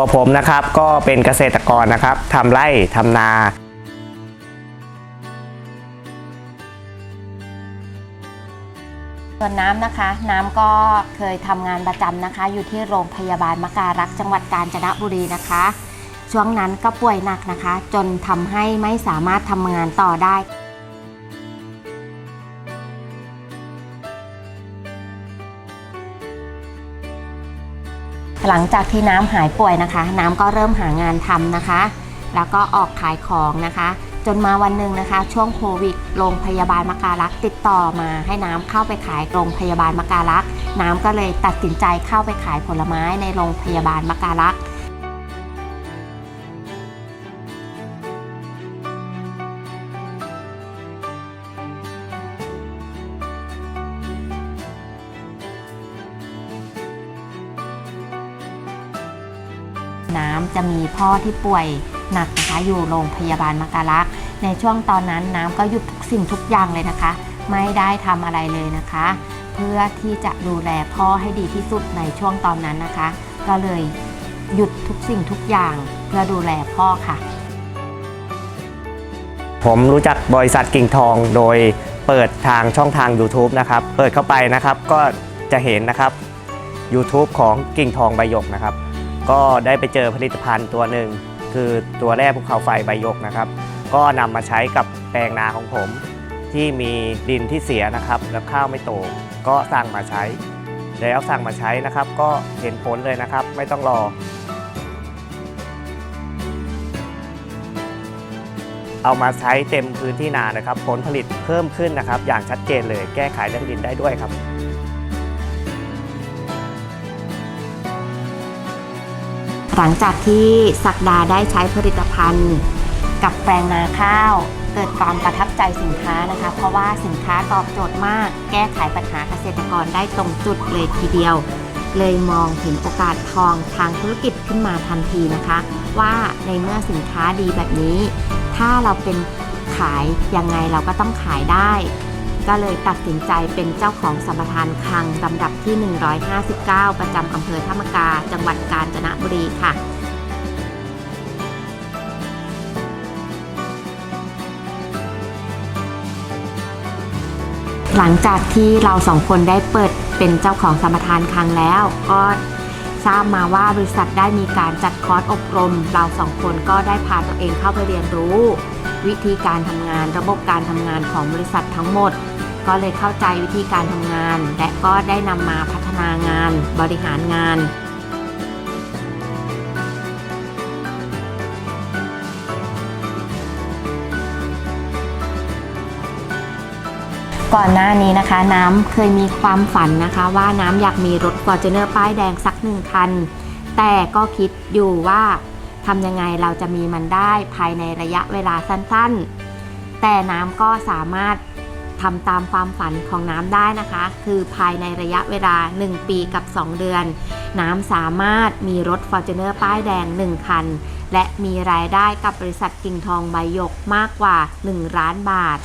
ตัวผมนะครับก็เป็นเกษตรกรนะครับทำไร่ทำนาส่วนน้ำนะคะ น้ำก็เคยทำงานประจำนะคะ อยู่ที่โรงพยาบาลมการักษ์จังหวัดกาญจนบุรีนะคะ ช่วงนั้นก็ป่วยหนักนะคะ จนทำให้ไม่สามารถทำงานต่อได้ หลังจากที่น้ำหายป่วยนะคะ น้ำก็เริ่มหางานทำนะคะ แล้วก็ออกขายของนะคะ จนมาวันหนึ่งนะคะ ช่วงโควิดโรงพยาบาลมการักติดต่อมาให้น้ำเข้าไปขายโรงพยาบาลมการักน้ำก็เลยตัดสินใจเข้าไปขายผลไม้ในโรงพยาบาลมการัก น้ำจะมีพ่อที่ป่วยหนักนะคะอยู่โรงพยาบาลมการักษ์ในช่วงตอนนั้นน้ำก็หยุดทุกสิ่งทุกอย่างเลยนะคะ ไม่ได้ทำอะไรเลยนะคะ เพื่อที่จะดูแลพ่อให้ดีที่สุดในช่วงตอนนั้นนะคะ ก็เลยหยุดทุกสิ่งทุกอย่างเพื่อดูแลพ่อค่ะ ผมรู้จักบริษัทกิ่งทองโดยเปิดทางช่องทาง YouTube นะครับ เปิดเข้าไปนะครับก็จะเห็นนะครับ YouTube ของกิ่งทองใบหยกนะครับ ก็ได้ไปเจอผลิตภัณฑ์ตัวหนึ่งคือตัวแร่ภูเขาไฟใบยกนะครับ ก็นำมาใช้กับแปลงนาของผม ที่มีดินที่เสียนะครับ แล้วข้าวไม่โตก็สั่งมาใช้ แล้วสั่งมาใช้นะครับ ก็เห็นผลเลยนะครับ ไม่ต้องรอ เอามาใช้เต็มพื้นที่นานะครับ ผลผลิตเพิ่มขึ้นนะครับ อย่างชัดเจนเลยแก้ไขเรื่องดินได้ด้วยครับ หลังจากที่สักดาได้ใช้ผลิตภัณฑ์ กับแปลงนาข้าว เกิดความประทับใจสินค้านะคะ เพราะว่าสินค้าตอบโจทย์มาก แก้ไขปัญหาเกษตรกรได้ตรงจุดเลยทีเดียว เลยมองเห็นโอกาสทองทางธุรกิจขึ้นมาทันทีนะคะ ว่าในเมื่อสินค้าดีแบบนี้ ถ้าเราเป็นขายยังไงเราก็ต้องขายได้ ก็เลยตัดสินใจเป็นเจ้าของสัมปทานคลังลำดับที่ 159 ประจำอำเภอธรรมกา จังหวัดกาญจนบุรีค่ะหลังจากที่เราสองคนได้เปิดเป็นเจ้าของสัมปทานคลังแล้ว ก็ทราบมาว่าบริษัทได้มีการจัดคอร์สอบรม เราสองคนก็ได้พาตัวเองเข้าไปเรียนรู้ วิธีการทำงานระบบการทำงานของบริษัททั้งหมด ก็เลยเข้าใจวิธีการทำงาน และก็ได้นำมาพัฒนางาน บริหารงานก่อนหน้านี้นะคะ น้ำเคยมีความฝันนะคะ ว่าน้ำอยากมีรถ f o r t u n e r ป้ายแดงสักหนึ่งคัน แต่ก็คิดอยู่ว่าทำยังไงเราจะมีมันได้ภายในระยะเวลาสั้นๆ แต่น้ำก็สามารถ ทำตามความฝันของน้ำได้นะคะ คือภายในระยะเวลา 1 ปีกับ 2 เดือน น้ำสามารถมีรถ f o r t u n e r ป้ายแดง 1 คัน และมีรายได้กับบริษัทกิ่งทองใบยกมากกว่า 1 ล้านบาท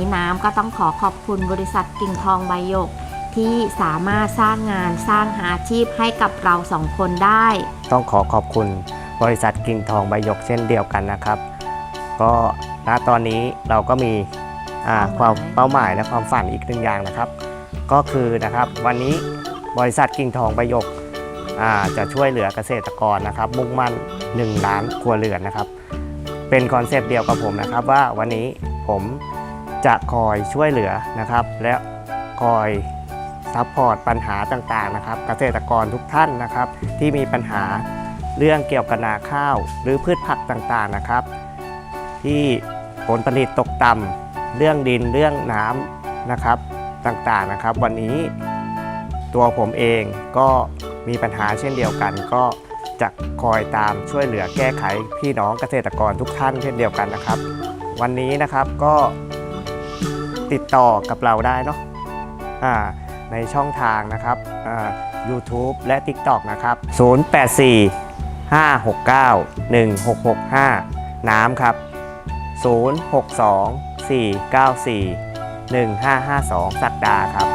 นนี้น้ำก็ต้องขอขอบคุณบริษัทกิ่งทองใบหยก ที่สามารถสร้างงานสร้างหาอาชีพให้กับเราสองคนได้ ต้องขอขอบคุณบริษัทกิ่งทองใบหยกเช่นเดียวกันนะครับ ก็ณตอนนี้เราก็มีอ่าคเป้าหมาย วามเป้าหมายและความฝันอีกหนึ่งอย่างนะครับ ก็คือนะครับวันนี้บริษัทกิ่งทองใบหยกอ่าจะช่วยเหลือเกษตรกรนะครับ มุ่งมั่น 1 ล้านครัวเรือนนะครับ เป็นคอนเซปต์เดียวกับผมนะครับว่าวันนี้ผม จะคอยช่วยเหลือนะครับ และคอยซัพพอร์ตปัญหาต่างๆนะครับ เกษตรกรทุกท่านนะครับ ที่มีปัญหาเรื่องเกี่ยวกับนาข้าว หรือพืชผักต่างๆนะครับ ที่ผลผลิตตกต่ำเรื่องดินเรื่องน้ำนะครับต่างๆนะครับ วันนี้ตัวผมเองก็มีปัญหาเช่นเดียวกัน ก็จะคอยตามช่วยเหลือแก้ไขพี่น้องเกษตรกรทุกท่านเช่นเดียวกันนะครับ วันนี้นะครับก็ ติดต่อกับเราได้เนาะในช่องทางนะครับ YouTube และ TikTok นะครับ 084-569-1665 น้ำครับ 062 494 1552 สักดาครับ